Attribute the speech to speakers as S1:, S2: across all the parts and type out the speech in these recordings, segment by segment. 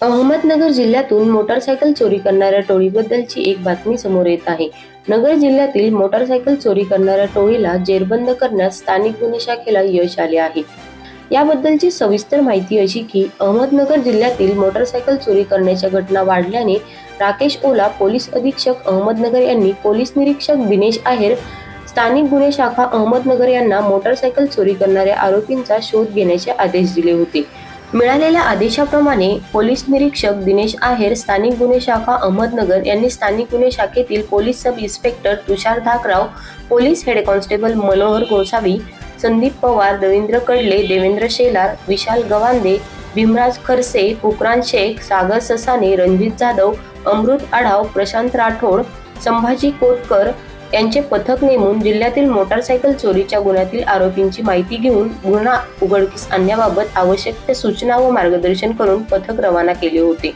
S1: अहमदनगर जिल्ह्यातून मोटारसायकल चोरी करणाऱ्या टोळीबद्दलची एक बातमी समोर येत आहे. नगर जिल्ह्यातील मोटारसायकल चोरी करणाऱ्या टोळीला जेरबंद करण्यास स्थानिक गुन्हे शाखेला यश आले आहे. याबद्दलची सविस्तर माहिती अशी की अहमदनगर जिल्ह्यातील मोटारसायकल चोरी करण्याच्या घटना वाढल्याने राकेश ओला पोलीस अधीक्षक अहमदनगर यांनी पोलीस निरीक्षक दिनेश आहेर स्थानिक गुन्हे शाखा अहमदनगर यांना मोटारसायकल चोरी करणाऱ्या आरोपींचा शोध घेण्याचे आदेश दिले होते. मिळालेल्या आदेशाप्रमाणे पोलीस निरीक्षक दिनेश आहेर स्थानिक गुन्हे शाखा अहमदनगर यांनी स्थानिक गुन्हे शाखेतील police sub inspector Tushar Dhakrao police head constable Manohar Gosavi Sandeep Pawar Ravindra Kadle Devendra Shelar Vishal Gawande Bhimraj Kharse Pukran Shaikh Sagar Sasane Ranjit Jadhav Amrut Adhav Prashant Rathod Sambhaji Kotkar यांचे पथक नेमून जिल्ह्यातील motorcycle चोरीच्या गुन्ह्यातील आरोपींची माहिती घेऊन गुन्हा उघडकीस आणण्याबाबत आवश्यक त्या सूचना व मार्गदर्शन करून पथक रवाना केले होते.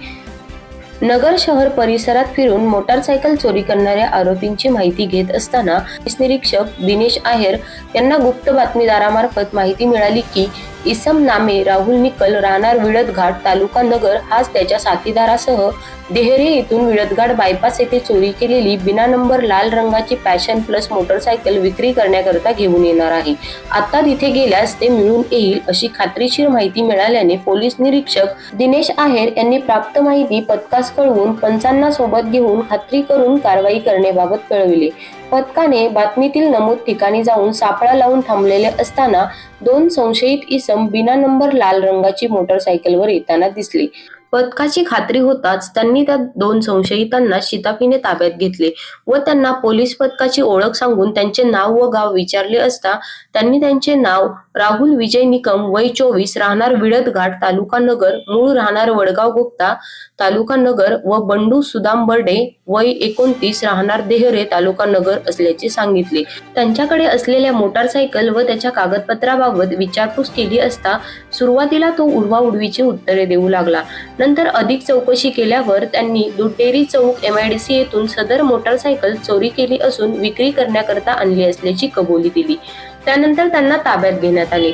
S1: नगर शहर परिसरात फिरून मोटारसायकल चोरी करणाऱ्या आरोपींची माहिती घेत असताना निरीक्षक दिनेश आहेर यांना गुप्त बातमीदारामार्फत माहिती मिळाली की इसम नामे राहुल निकल राहणार विळदघाट तालुका नगर. हाच त्याच्या साथीदारासह देहरे येथून विळदघाट बायपास येथे चोरी केलेली बिना नंबर लाल रंगाची पॅशन प्लस मोटरसायकल विक्री करण्याकरता घेऊन येणार आहे. आता तिथे गेल्यास ते मिळून येईल अशी खात्रीशीर माहिती मिळाल्याने पोलीस निरीक्षक दिनेश आहेर यांनी प्राप्त माहिती पथकास कळवून पंचांना सोबत घेऊन खात्री करून कारवाई करण्याबाबत कळविले. पथकाने बातमीतील नमूद ठिकाणी जाऊन सापळा लावून थांबलेले असताना दोन संशयित इसम बिना नंबर लाल रंगाची मोटरसायकलवर येताना दिसली. पथकाची खात्री होताच त्यांनी त्या दोन संशयितांना शिताफीने ताब्यात घेतले व त्यांना पोलीस पथकाची ओळख सांगून त्यांचे नाव व गाव विचारले असता त्यांनी त्यांचे नाव राहुल विजय निकम वय चोवीस राहणार विळदघाट तालुका नगर मूळ राहणार वडगाव गुप्ता तालुका नगर व बंडू सुदाम बर्डे वय एकोणतीस राहणार देहरे तालुका नगर असल्याचे सांगितले. त्यांच्याकडे असलेल्या मोटारसायकल व त्याच्या कागदपत्राबाबत विचारपूस केली असता सुरुवातीला तो उडवाउडवीची उत्तरे देऊ लागला. नंतर अधिक चौकशी केल्यावर त्यांनी दुडेरी चौक एम आय डी सी येथून सदर मोटारसायकल चोरी केली असून विक्री करण्याकरता आणली असल्याची कबुली दिली. त्यानंतर त्यांना ताब्यात घेण्यात आले.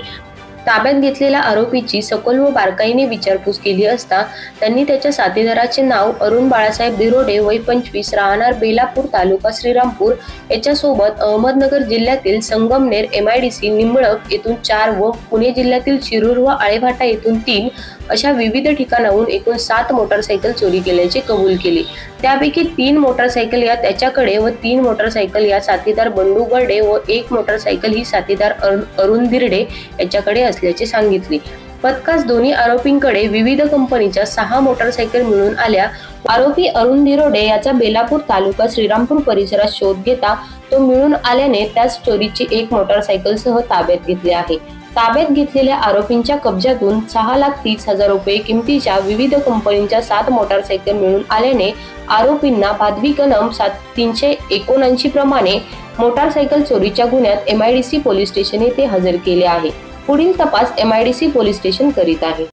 S1: ताब्यात घेतलेल्या आरोपीची सखोल व बारकाईने विचारपूस केली असता त्यांनी त्याच्या साथीदाराचे नाव अरुण बाळासाहेब दिरोडे वय पंचवीस राहणार बेलापूर तालुका श्रीरामपूर याच्यासोबत अहमदनगर जिल्ह्यातील Sangamner M I D C Nimbalak येथून चार व पुणे जिल्ह्यातील शिरूर व आळेभाटा येथून तीन अशा विविध ठिकाणाहून एकूण सात मोटारसायकल चोरी केल्याचे कबूल केले. त्यापैकी तीन मोटारसायकल या त्याच्याकडे व तीन मोटारसायकल या साथीदार बंडू गर्डे व एक मोटारसायकल ही साथीदार अरुण- दिरडे याच्याकडे असल्याचे सांगितले. पथकास दोन्ही आरोपींकडे विविध कंपनीच्या सहा मोटारसायकल मिळून आल्या. आरोपी अरुण दिरोडे याचा बेलापूर तालुका श्रीरामपूर परिसरात शोध घेता तो मिळून आल्याने त्याच चोरीची एक मोटारसायकल सह ताब्यात घेतले आहे. ताब्यात घेतलेल्या आरोपींच्या कब्जातून सहा लाख तीस हजार रुपये किमतीच्या विविध कंपनीच्या सात मोटारसायकल मिळून आल्याने आरोपींना भादवी कलम सात तीनशे एकोणऐंशी प्रमाणे मोटारसायकल चोरीच्या गुन्ह्यात एमआयडीसी पोलीस स्टेशन येथे हजर केले आहे. पुढील तपास एमआयडीसी पोलीस स्टेशन करीत आहे.